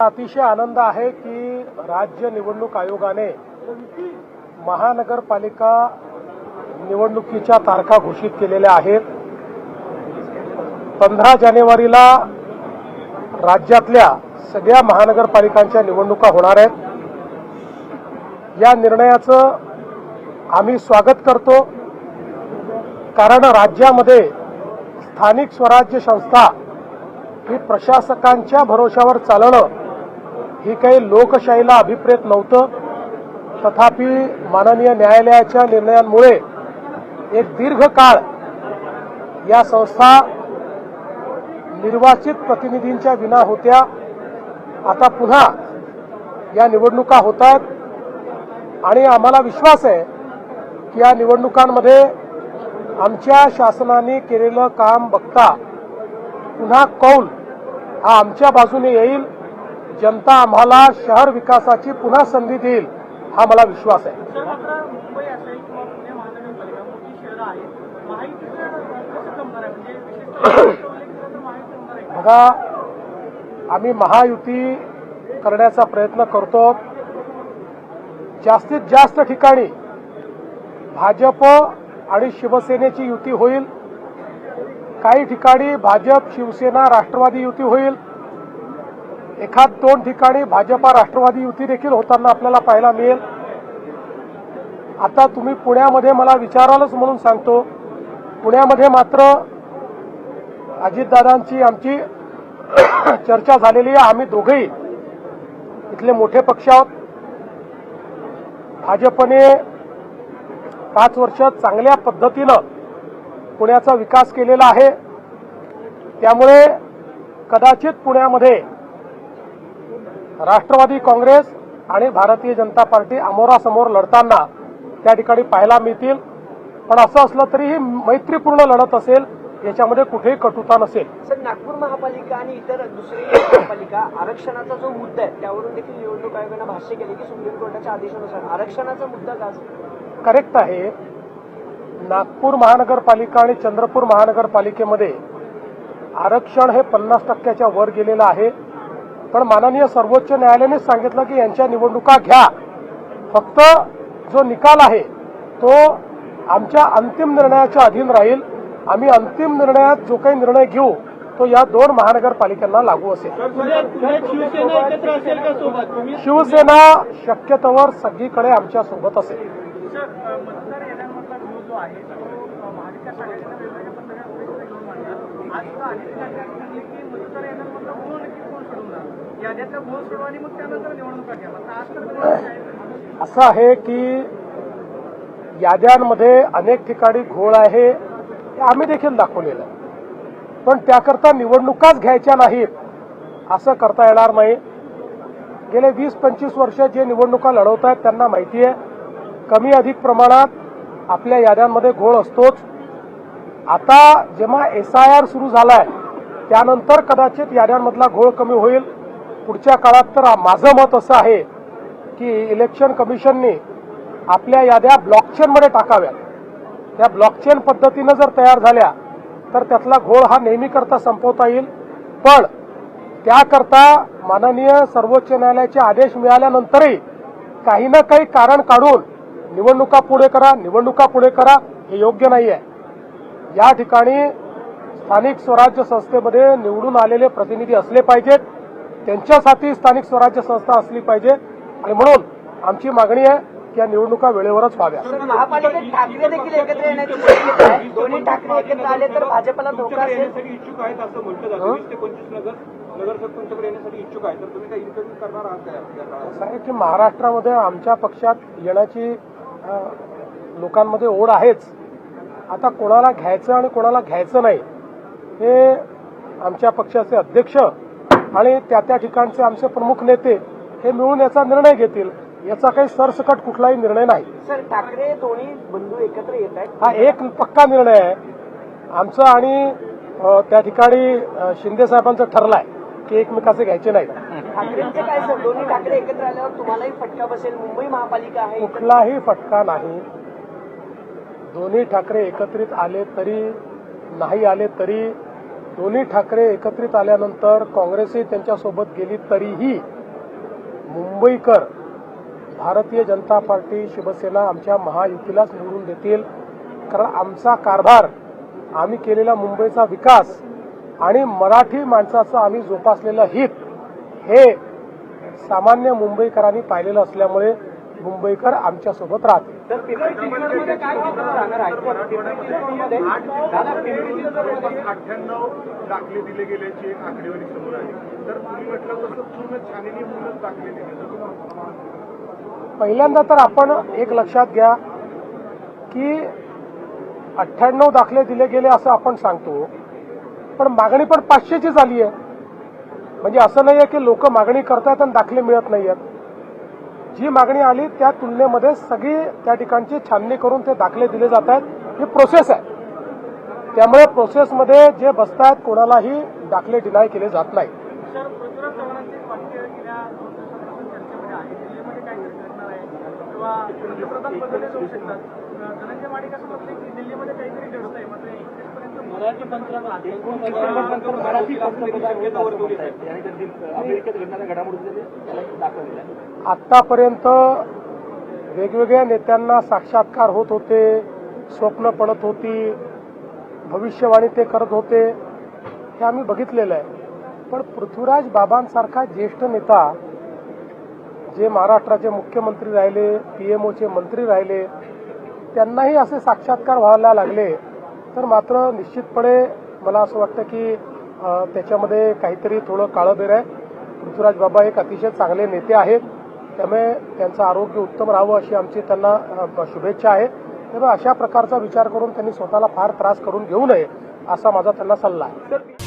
अतिशय आनंद आहे की राज्य निवडणूक आयोगाने महानगरपालिका निवडणुकीच्या तारखा घोषित केलेल्या आहेत. पंधरा जानेवारीला राज्यातल्या सगळ्या महानगरपालिकांच्या निवडणुका होणार आहेत. या निर्णयाचं आम्ही स्वागत करतो. कारण राज्यामध्ये स्थानिक स्वराज्य संस्था ही प्रशासकांच्या भरोशावर चालणं ही काही लोकशाहीला अभिप्रेत नव्हतं. तथापि माननीय न्यायालयाच्या निर्णयांमुळे एक दीर्घ काळ या संस्था निर्वाचित प्रतिनिधींच्या विना होत्या. आता पुन्हा या निवडणुका होत आहेत आणि आम्हाला विश्वास आहे की या निवडणुकांमध्ये आमच्या शासनाने केलेलं काम बघता पुन्हा कौल हा आमच्या बाजूने येईल. जनता आम्हाला शहर विकासाची पुन्हा संधी देईल हा मला विश्वास आहे. म्हणजे? बघा आम्ही महायुती करण्याचा प्रयत्न करतो. जास्तीत जास्त ठिकाणी भाजप आणि शिवसेनेची युती होईल. काही ठिकाणी भाजप शिवसेना राष्ट्रवादी युती होईल. एखाद दोन ठिकाणी भाजपा राष्ट्रवादी युती देखील होताना आपल्याला पाहायला मिळेल. आता तुम्ही पुण्यामध्ये मला विचारालच म्हणून सांगतो. पुण्यामध्ये मात्र अजितदादांची आमची चर्चा झालेली आहे. आम्ही दोघेही इथले मोठे पक्ष आहोत. भाजपने पाच वर्ष चांगल्या पद्धतीनं पुण्याचा विकास केलेला आहे. त्यामुळे कदाचित पुण्यामध्ये राष्ट्रवादी काँग्रेस आणि भारतीय जनता पार्टी अमोरासमोर लढताना त्या ठिकाणी पाहायला मिळतील. पण असं असलं तरी ही मैत्रीपूर्ण लढत असेल याच्यामध्ये कुठेही कटुता नसेल. सर नागपूर महापालिका आणि इतर दुसरी महापालिका आरक्षणाचा जो मुद्दा आहे त्यावरून देखील निवडणूक आयोगानं भाष्य केले की सुप्रीम कोर्टाच्या आदेशानुसार आरक्षणाचा मुद्दा का? करेक्ट आहे. नागपूर महानगरपालिका आणि चंद्रपूर महानगरपालिकेमध्ये आरक्षण हे पन्नास टक्क्याच्या वर गेलेलं आहे. पण माननीय सर्वोच्च न्यायालयानेच सांगितलं की यांच्या निवडणुका घ्या. फक्त जो निकाल आहे तो आमच्या अंतिम निर्णयाच्या अधीन राहील. आम्ही अंतिम निर्णयात जो काही निर्णय घेऊ तो या दोन महानगरपालिकांना लागू असेल. पुण्यात पुण्यात शिवसेना एकत्र असेल का सोबत? तुम्ही शिवसेना शक्यतोवर सगळीकडे आमच्यासोबत असेल सर अ, मतदार याद्यांमधला जो जो आहे. तो महाविकास आघाडीनं वेगवेगळ्या पद्धतीने घेऊन मांडला आज सुद्धा अनेक की नक्की आणि मग त्यानंतर निवडणुका घ्या आता आज तर असं आहे की याद्यांमध्ये अनेक ठिकाणी घोळ आहे हे आम्ही देखील दाखवलेलं आहे. पण त्याकरता निवडणुकाच घ्यायच्या नाहीत असं करता येणार नाही. गेले वीस पंचवीस वर्ष जे निवडणुका लढवत आहेत त्यांना माहिती आहे कमी अधिक प्रमाणात आपल्या याद्यांमध्ये घोळ असतोच. आता जेव्हा एस आय आर सुरू झालाय त्यानंतर कदाचित याद्यांमधला घोळ कमी होईल. पुढच्या काळात तर माझं मत असं आहे की इलेक्शन कमिशनने आपल्या याद्या ब्लॉकचेनमध्ये टाकाव्यात. त्या ब्लॉकचेन पद्धतीनं जर तयार झाल्या तर त्यातला घोळ हा नेहमीकरता संपवता येईल. पण त्याकरता माननीय सर्वोच्च न्यायालयाचे आदेश मिळाल्यानंतरही काही ना काही कारण काढून निवडणुका पुढे करा निवडणुका पुढे करा हे योग्य नाही आहे या ठिकाणी स्थानिक स्वराज्य संस्थेमध्ये निवडून आलेले प्रतिनिधी असले पाहिजेत. त्यांच्यासाठी स्थानिक स्वराज्य संस्था असली पाहिजे. आणि म्हणून आमची मागणी आहे की या निवडणुका वेळेवरच व्हाव्या. सर महापालिकेत ठाकरे देखील एकत्र येण्याची शक्यता आहे दोन्ही ठाकरे एकत्र आले तर भाजपला धोका असेल. येण्यासाठी इच्छुक आहेत असं म्हटलं जातं. वीस ते पंचवीस नगर नगरसेवक तुमच्याकडे येण्यासाठी इच्छुक आहे तर तुम्ही काही इंटरव्ह्यू करणार आहात का महाराष्ट्रामध्ये आमच्या पक्षात येण्याची लोकांमध्ये ओढ आहेच. आता कोणाला घ्यायचं आणि कोणाला घ्यायचं नाही हे आमच्या पक्षाचे अध्यक्ष आणि त्या त्या ठिकाणचे आमचे प्रमुख नेते हे मिळून याचा निर्णय घेतील. याचा काही सरसकट कुठलाही निर्णय नाही. सर ठाकरे दोन्ही बंधू एकत्र येत आहेत. हा एक पक्का निर्णय आहे. आमचं आणि त्या ठिकाणी शिंदे साहेबांचं ठरलाय की एकमेकाचे घ्यायचे नाहीत ठाकरेंचे काय सर? दोन्ही ठाकरे एकत्र आल्यावर तुम्हालाही फटका बसेल? मुंबई महापालिका आहे. कुठलाही फटका नाही. दोन्ही ठाकरे एकत्रित आले तरी नाही आले तरी दोन्ही ठाकरे एकत्रित आल्यानंतर काँग्रेसही त्यांच्यासोबत गेली तरीही मुंबईकर भारतीय जनता पार्टी शिवसेना आमच्या महायुतीलाच निवडून देतील. कारण आमचा कारभार आम्ही केलेला मुंबईचा विकास आणि मराठी माणसाचं आम्ही जोपासलेलं हित हे सामान्य मुंबईकरांनी पाहिलेलं असल्यामुळे मुंबईकर आमच्यासोबत दिले पहिल्यांदा तर आपण एक लक्षात घ्या की अठ्ठ्याण्णव दाखले दिले गेले असं आपण सांगतो. पण मागणी पण पाचशेची झाली आहे म्हणजे असं नाही आहे की लोक मागणी करतात आणि दाखले मिळत नाही आहेत जी मागणी आली त्या तुलनेमध्ये सगळी त्या ठिकाणची छाननी करून ते दाखले दिले जात आहेत. ही प्रोसेस आहे. त्यामुळे प्रोसेसमध्ये जे बसतात कोणालाही दाखले डिनाय केले जात नाही. सर पंतप्रधान बदलले जाऊ शकतात. धनंजय माडिक असं की दिल्लीमध्ये काहीतरी घडत आहे. मात्र एकतीस मराठी अमेरिकेत घडणाऱ्या घडामोडी आतापर्यंत वेगवेगळ्या नेत्यांना साक्षात्कार होत होते स्वप्न पडत होती भविष्यवाणी ते करत होते हे आम्ही बघितलेलं आहे. पण पृथ्वीराज बाबांसारखा ज्येष्ठ नेता जे महाराष्ट्राचे मुख्यमंत्री राहिले पीएमओचे मंत्री राहिले त्यांनाही असे साक्षात्कार व्हायला लागले. तर मात्र निश्चितपणे मला असं वाटतं की त्याच्यामध्ये काहीतरी थोडं काळंबेर आहे. पृथ्वीराज बाबा एक अतिशय चांगले नेते आहेत. त्यामुळे त्यांचं आरोग्य उत्तम राहावं अशी आमची त्यांना शुभेच्छा आहे त्यामुळे अशा प्रकारचा विचार करून त्यांनी स्वतःला फार त्रास करून घेऊ नये असा माझा त्यांना सल्ला आहे.